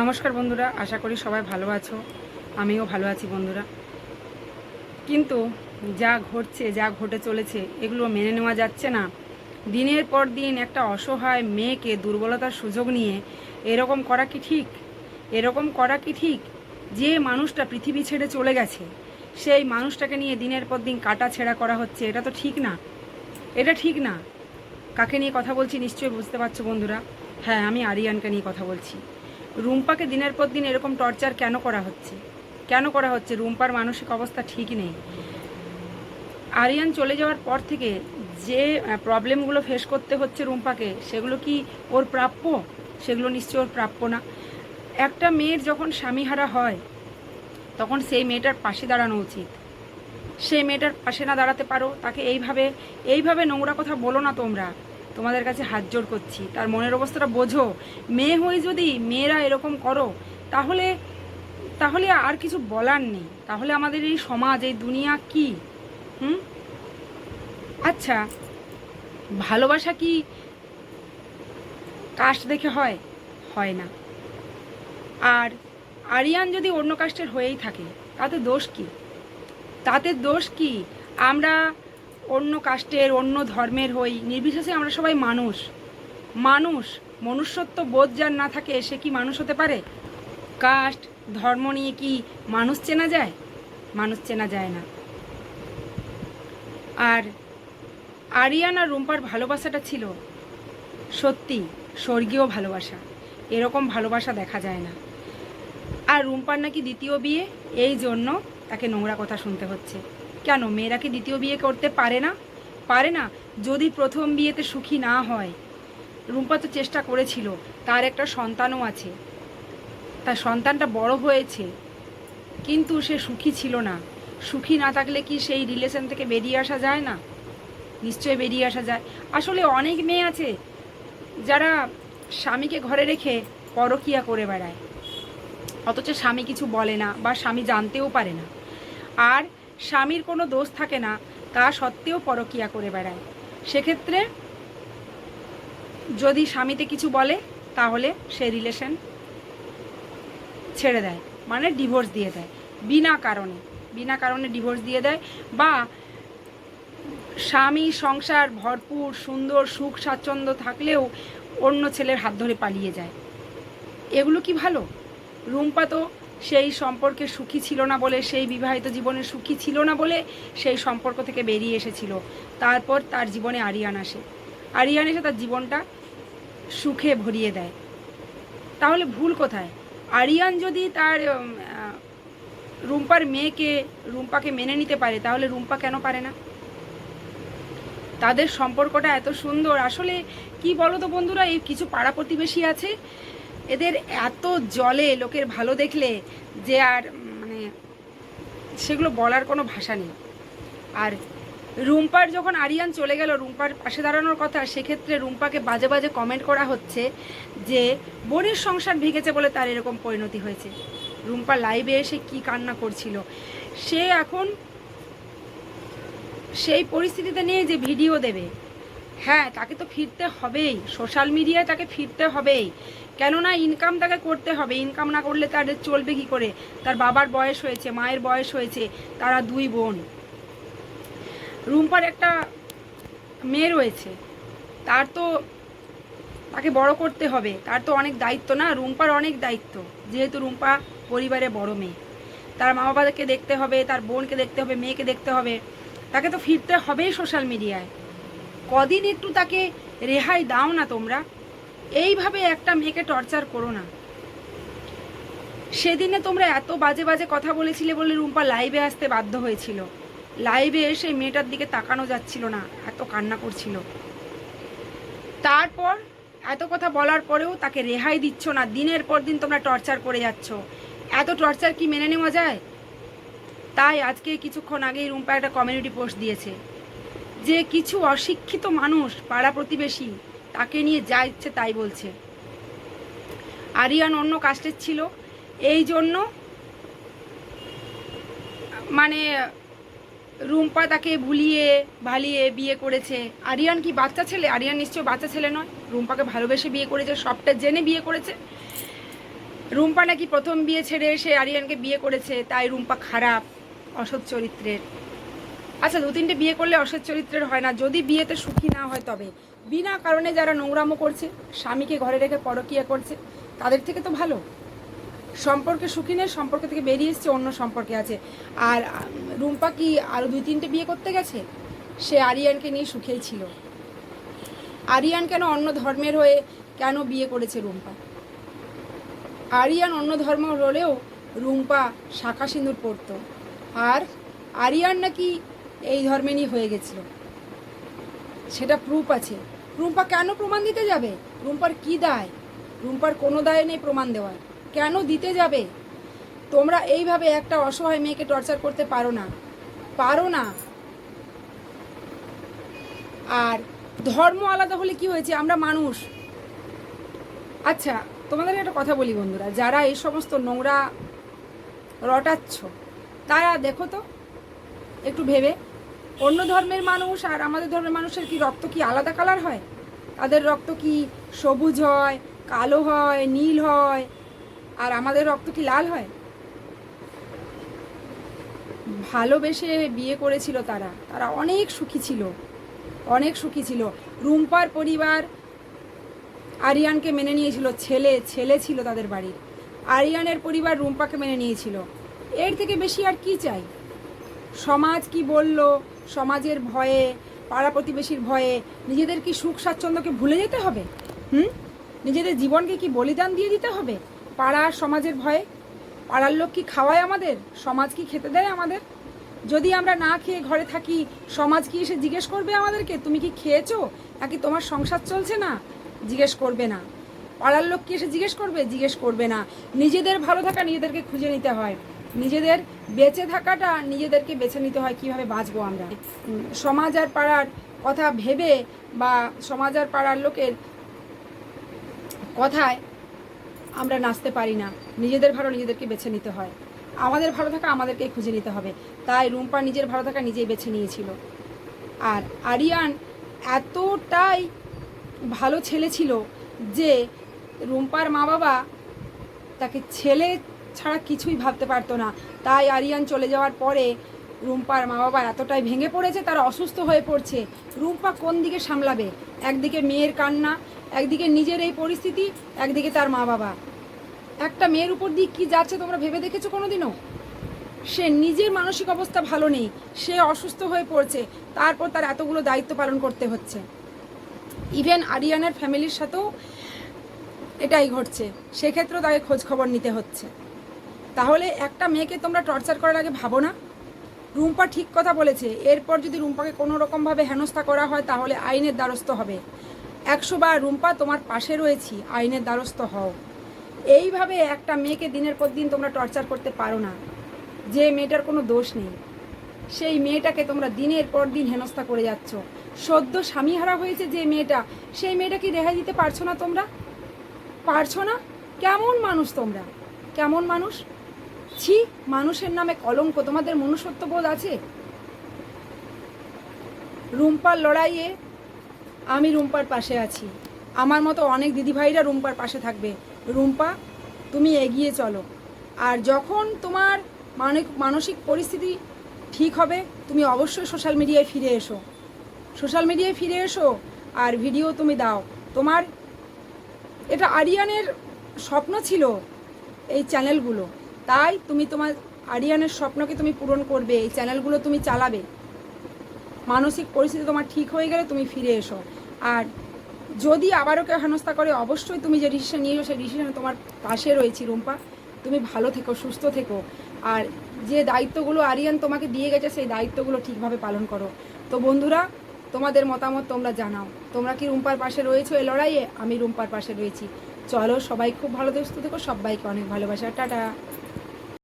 নমস্কার বন্ধুরা, আশা করি সবাই ভালো আছো। আমিও ভালো আছি বন্ধুরা। কিন্তু যা ঘটছে, যা ঘটে চলেছে, এগুলো মেনে নেওয়া যাচ্ছে না। দিনের পর দিন একটা অসহায় মেয়েকে দুর্বলতার সুযোগ নিয়ে এরকম করা কি ঠিক? এরকম করা কি ঠিক? যে মানুষটা পৃথিবী ছেড়ে চলে গেছে, সেই মানুষটাকে নিয়ে দিনের পর দিন কাটা ছেঁড়া করা হচ্ছে, এটা তো ঠিক না। এটা ঠিক না। কাকে নিয়ে কথা বলছি নিশ্চয়ই বুঝতে পারছ বন্ধুরা? হ্যাঁ আমি আরিয়ানকে নিয়ে কথা বলছি। রুম্পাকে দিনের পর দিন এরকম টর্চার কেন করা হচ্ছে? কেন করা হচ্ছে? রুম্পার মানসিক অবস্থা ঠিক নেই। আরিয়ান চলে যাওয়ার পর থেকে যে প্রবলেমগুলো ফেস করতে হচ্ছে রুম্পাকে, সেগুলো কি ওর প্রাপ্য? সেগুলো নিশ্চয়ই ওর প্রাপ্য না। একটা মেয়ের যখন স্বামীহারা হয়, তখন সেই মেয়েটার পাশে দাঁড়ানো উচিত। সেই মেয়েটার পাশে না দাঁড়াতে পারো, তাকে এইভাবে এইভাবে নোংরা কথা বলো না তোমরা। তোমাদের কাছে হাত জোর করছি। তার মনের অবস্থাটা বোঝো। মেয়ে হয়ে যদি মেয়েরা এরকম করো, তাহলে তাহলে আর কিছু বলার নেই। তাহলে আমাদের এই সমাজ, এই দুনিয়া কি? হুম? আচ্ছা ভালোবাসা কি কাস্ট দেখে হয়? হয় না। আর আরিয়ান যদি অন্য কাস্টের হয়েই থাকে, তাতে দোষ কি? তাতে দোষ কি? আমরা অন্য কাস্টের, অন্য ধর্মের হই। নির্বিশেষে আমরা সবাই মানুষ। মানুষ, মনুষ্যত্ব বোধ যার না থাকে, সে কি মানুষ হতে পারে? কাস্ট, ধর্ম নিয়ে কি মানুষ চেনা যায়? মানুষ চেনা যায় না। আর আরিয়ান আর রুম্পার ভালোবাসাটা ছিল সত্যি স্বর্গীয় ভালোবাসা। এরকম ভালোবাসা দেখা যায় না। আর রুম্পার নাকি দ্বিতীয় বিয়ে? এই জন্য তাকে নোংরা কথা শুনতে হচ্ছে। কেন? মেয়েরা কি দ্বিতীয় বিয়ে করতে পারে না? পারে না, যদি প্রথম বিয়েতে সুখী না হয়। রুম্পা তো চেষ্টা করেছিল, তার একটা সন্তানও আছে। তার সন্তানটা বড় হয়েছে, কিন্তু সে সুখী ছিল না। সুখী না থাকলে কি সেই রিলেশন থেকে বেরিয়ে আসা যায় না? নিশ্চয়ই বেরিয়ে আসা যায়। আসলে অনেক মেয়ে আছে, যারা স্বামীকে ঘরে রেখে পরকিয়া করে বেড়ায়। অথচ স্বামী কিছু বলে না বা স্বামী জানতেও পারে না। আর স্বামীর কোনো দোষ থাকে না, তা সত্ত্বেও পরকিয়া করে বেড়ায়। সেক্ষেত্রে যদি স্বামীতে কিছু বলে, তাহলে সে রিলেশন ছেড়ে দেয় মানে ডিভোর্স দিয়ে দেয়, বিনা কারণে। বিনা কারণে ডিভোর্স দিয়ে দেয়, বা স্বামী সংসার ভরপুর, সুন্দর, সুখ, স্বাচ্ছন্দ্য থাকলেও অন্য ছেলের হাত ধরে পালিয়ে যায়। এগুলো কি ভালো? রুম্পা তো সেই সম্পর্কে সুখী ছিল না বলে, সেই বিবাহিত জীবনে সুখী ছিল না বলে সেই সম্পর্ক থেকে বেরিয়ে এসেছিল। তারপর তার জীবনে আরিয়ান আসে। আরিয়ান এসে তার জীবনটা সুখে ভরিয়ে দেয়। তাহলে ভুল কোথায়? আরিয়ান যদি তার রুম্পার মেয়েকে, রুম্পাকে মেনে নিতে পারে, তাহলে রুম্পা কেন পারে না? তাদের সম্পর্কটা এত সুন্দর। আসলে কি বলো তো বন্ধুরা, এই কিছু পাড়া প্রতিবেশী আছে এদের এত জলে লোকের ভালো দেখলে যে আর মানে সেগুলো বলার কোনো ভাষা নেই। আর রুম্পার যখন আরিয়ান চলে গেল, রুম্পার পাশে দাঁড়ানোর কথা, সেক্ষেত্রে রুম্পাকে বাজে বাজে কমেন্ট করা হচ্ছে যে, বোনের সংসার ভেঙেছে বলে তার এরকম পরিণতি হয়েছে। রুম্পা লাইভে এসে কি কান্না করছিল? সে এখন সেই পরিস্থিতিতে নিয়ে যে ভিডিও দেবে। হ্যাঁ তাকে তো ফিরতে হবেই। সোশ্যাল মিডিয়ায় তাকে ফিরতে হবেই। কেননা ইনকাম তাকে করতে হবে ইনকাম না করলে তার চলবে কি করে? তার বাবার বয়স হয়েছে, মায়ের বয়স হয়েছে, তারা দুই বোন। রুম্পার একটা মেয়ে রয়েছে, তার তো তাকে বড় করতে হবে, তার তো অনেক দায়িত্ব না? রুম্পার অনেক দায়িত্ব, যেহেতু রুম্পা পরিবারে বড় মেয়ে। তার মা বাবাকে দেখতে হবে, তার বোনকে দেখতে হবে, মেয়েকে দেখতে হবে। তাকে তো ফিরতে হবেই সোশ্যাল মিডিয়ায় কদিন একটু তাকে রেহাই দাও না তোমরা? এইভাবে একটা মেয়েকে টর্চার করো না। সেদিনে তোমরা এত বাজে বাজে কথা বলেছিলে বলে রুম্পা লাইভে আসতে বাধ্য হয়েছিল। লাইভে এসে মেয়েটার দিকে তাকানো যাচ্ছিল না, এত কান্না করছিল। তারপর এত কথা বলার পরেও তাকে রেহাই দিচ্ছ না, দিনের পর দিন তোমরা টর্চার করে যাচ্ছ। এত টর্চার কি মেনে নেওয়া যায়? তাই আজকে কিছুক্ষণ আগেই রুম্পা একটা কমিউনিটি পোস্ট দিয়েছে যে কিছু অশিক্ষিত মানুষ, পাড়া প্রতিবেশী তাকে নিয়ে যা ইচ্ছে তাই বলছে। আরিয়ান অন্য কাস্টের ছিল। এই জন্য মানে রুম্পা তাকে ভুলিয়ে, ভালিয়ে বিয়ে করেছে। আরিয়ান কি বাচ্চা ছেলে? আরিয়ান নিশ্চয় বাচ্চা ছেলে নয়। রুম্পাকে ভালোবেসে বিয়ে করেছে, সবটা জেনে বিয়ে করেছে। রুম্পা নাকি প্রথম বিয়ে ছেড়ে এসে আরিয়ানকে বিয়ে করেছে, তাই রুম্পা খারাপ, অসৎ চরিত্রের। আচ্ছা দু তিনটে বিয়ে করলে অসৎ চরিত্রের হয় না। যদি বিয়েতে সুখী না হয় তবে। বিনা কারণে যারা নোংরামো করছে, স্বামীকে ঘরে রেখে পরকিয়া করছে, তাদের থেকে তো ভালো। সম্পর্কে সুখী নেই, সম্পর্ক থেকে বেরিয়ে এসছে, অন্য সম্পর্কে আছে। আর রুম্পা কি আরও দুই তিনটে বিয়ে করতে গেছে? সে আরিয়ানকে নিয়ে সুখেই ছিল। আরিয়ান কেন অন্য ধর্মের হয়ে কেন বিয়ে করেছে রুম্পা? আরিয়ান অন্য ধর্ম হলেও রুম্পা শাখা সিঁদুর পরতো। আর আরিয়ান নাকি এই ধর্মেরই হয়ে গেছিল। সেটা প্রুফ আছে। রুম্পা কেন প্রমাণ দিতে যাবে? রুম্পার কি দায়? রুম্পার কোনো দায় নেই প্রমাণ দেওয়ার। কেন দিতে যাবে? তোমরা এইভাবে একটা অসহায় মেয়েকে টর্চার করতে পারো না। পারো না। আর ধর্ম আলাদা হলে কি হয়েছে? আমরা মানুষ। আচ্ছা তোমাদের একটা কথা বলি বন্ধুরা। যারা এই সমস্ত নোংরা রটাচ্ছ, তারা দেখো তো, একটু ভেবে। অন্য ধর্মের মানুষ আর আমাদের ধর্মের মানুষের কি রক্ত কি আলাদা কালার হয়? তাদের রক্ত কি সবুজ হয়, কালো হয়, নীল হয়? আর আমাদের রক্ত কি লাল হয়? ভালোবেসে বিয়ে করেছিল তারা। তারা অনেক সুখী ছিল। অনেক সুখী ছিল। রুম্পার পরিবার আরিয়ানকে মেনে নিয়েছিল। ছেলে ছেলে ছিল তাদের বাড়ির। আরিয়ানের পরিবার রুম্পাকে মেনে নিয়েছিল। এর থেকে বেশি আর কি চাই? সমাজ কি বলল? সমাজের ভয়ে, পাড়া প্রতিবেশীর ভয়ে নিজেদের কি সুখ স্বাচ্ছন্দ্যকে ভুলে যেতে হবে? হুম? নিজেদের জীবনকে কি বলিদান দিয়ে দিতে হবে? পাড়া সমাজের ভয়ে? পাড়ার লোক কি খাওয়ায় আমাদের? সমাজ কি খেতে দেয় আমাদের? যদি আমরা না খেয়ে ঘরে থাকি, সমাজ কি এসে জিজ্ঞেস করবে আমাদেরকে, তুমি কি খেয়েছো? নাকি তোমার সংসার চলছে না? জিজ্ঞেস করবে না। পাড়ার লোক কি এসে জিজ্ঞেস করবে? জিজ্ঞেস করবে না। নিজেদের ভালো থাকা নিজেদেরকে খুঁজে নিতে হয়। নিজেদের বেঁচে থাকাটা নিজেদেরকে বেছে নিতে হয়, কীভাবে বাঁচবো আমরা? সমাজ আর পাড়ার কথা ভেবে বা সমাজ আর পাড়ার লোকের কথায় আমরা নাচতে পারি না। নিজেদের ভালো নিজেদেরকে বেছে নিতে হয়। আমাদের ভালো থাকা আমাদেরকেই খুঁজে নিতে হবে। তাই রুম্পা নিজের ভালো থাকা নিজেই বেছে নিয়েছিল। আর আরিয়ান এতটাই ভালো ছেলে ছিল যে রুম্পার মা বাবা তাকে ছেলে ছাড়া কিছুই ভাবতে পারতো না। তাই আরিয়ান চলে যাওয়ার পরে রুম্পার মা বাবা এতটাই ভেঙে পড়েছে, তারা অসুস্থ হয়ে পড়ছে। রুম্পা কোন দিকে সামলাবে? একদিকে মেয়ের কান্না, একদিকে নিজের এই পরিস্থিতি, একদিকে তার মা বাবা একটা মেয়ের উপর দিয়ে কী যাচ্ছে তোমরা ভেবে দেখেছ কোনোদিনও? সে নিজের মানসিক অবস্থা ভালো নেই, সে অসুস্থ হয়ে পড়ছে, তারপর তার এতগুলো দায়িত্ব পালন করতে হচ্ছে। ইভেন আরিয়ানের ফ্যামিলির সাথেও এটাই ঘটছে, সেক্ষেত্রেও তাকে খোঁজ খবর নিতে হচ্ছে। তাহলে একটা মেয়েকে তোমরা টর্চার করার আগে ভাবো না। রুম্পা ঠিক কথা বলেছে। এরপর যদি রুম্পাকে কোনো রকমভাবে হেনস্থা করা হয়, তাহলে আইনের দ্বারস্থ হবে। একশো বার, রুম্পা, তোমার পাশে রয়েছি। আইনের দ্বারস্থ হও। এইভাবে একটা মেয়েকে দিনের পর দিন তোমরা টর্চার করতে পারো না। যে মেয়েটার কোনো দোষ নেই। সেই মেয়েটাকে তোমরা দিনের পর দিন হেনস্থা করে যাচ্ছ। সদ্য স্বামীহারা হয়েছে যে মেয়েটা, সেই মেয়েটা কি রেহাই দিতে পারছ না তোমরা? পারছ না? কেমন মানুষ তোমরা? কেমন মানুষ? ছি, মানুষের নামে কলঙ্ক, তোমাদের মনুষ্যত্ববোধ আছে? রুম্পার লড়াইয়ে আমি রুম্পার পাশে আছি। আমার মতো অনেক দিদিভাইরা রুম্পার পাশে থাকবে। রুম্পা, তুমি এগিয়ে চলো। আর যখন তোমার মানসিক মানসিক পরিস্থিতি ঠিক হবে, তুমি অবশ্যই সোশ্যাল মিডিয়ায় ফিরে এসো। সোশ্যাল মিডিয়ায় ফিরে এসো আর ভিডিও তুমি দাও। তোমার, এটা আরিয়ানের স্বপ্ন ছিল এই চ্যানেলগুলো। তাই তুমি তোমার আরিয়ানের স্বপ্নকে তুমি পূরণ করবে, এই চ্যানেলগুলো তুমি চালাবে। মানসিক পরিস্থিতি তোমার ঠিক হয়ে গেলে তুমি ফিরে এসো। আর যদি আবারও কেউ হেনস্থা করে, অবশ্যই তুমি যে ডিসিশন নিয়েছো, সেই ডিসিশনে তোমার পাশে রয়েছি, রুম্পা। তুমি ভালো থেকো, সুস্থ থেকো। আর যে দায়িত্বগুলো আরিয়ান তোমাকে দিয়ে গেছে, সেই দায়িত্বগুলো ঠিকভাবে পালন করো। তো বন্ধুরা, তোমাদের মতামত তোমরা জানাও। তোমরা কি রুম্পার পাশে রয়েছো এই লড়াইয়ে? আমি রুম্পার পাশে রয়েছি। চলো সবাই খুব ভালো, সুস্থ থেকো। সবাইকে অনেক ভালোবাসা। টাটা।